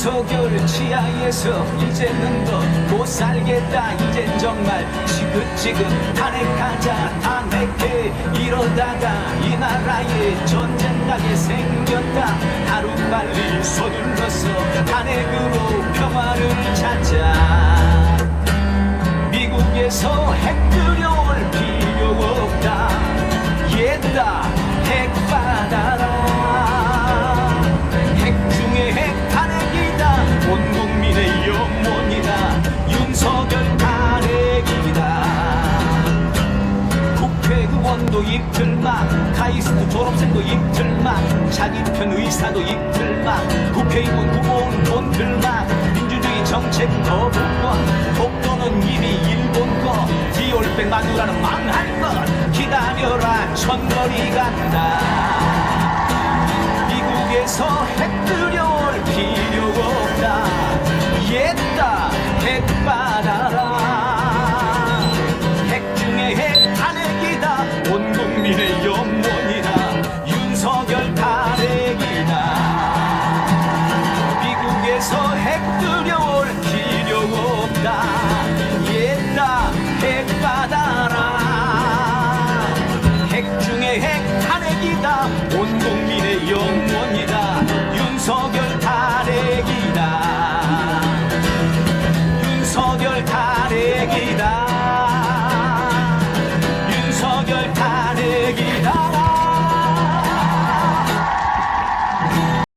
윤석열 치하에서 이제는 더 못 살겠다. 이젠 정말 지긋지긋 탄핵하자 탄핵해. 이러다가 이 나라에 전쟁 나게 생겼다. 하루빨리 서둘러서 탄핵으로 평화를 찾자 미국에서 핵 들여올 필요 없다. 옛다 핵 받아라 국회의원도 이틀만 카이스트 졸업생도 이틀만 자기 편 의사도 이틀만 국회의원 후보는 돈들만 민주주의 정책 거부권 독도는 이미 일본 거 디올백 마누라는 망할 것 기다려라 천거리 간다 미국에서 핵바다라. 핵 중에 핵 탄핵이다. 온 국민의 영원이다. 윤석열 탄핵이다. 윤석열 탄핵이다.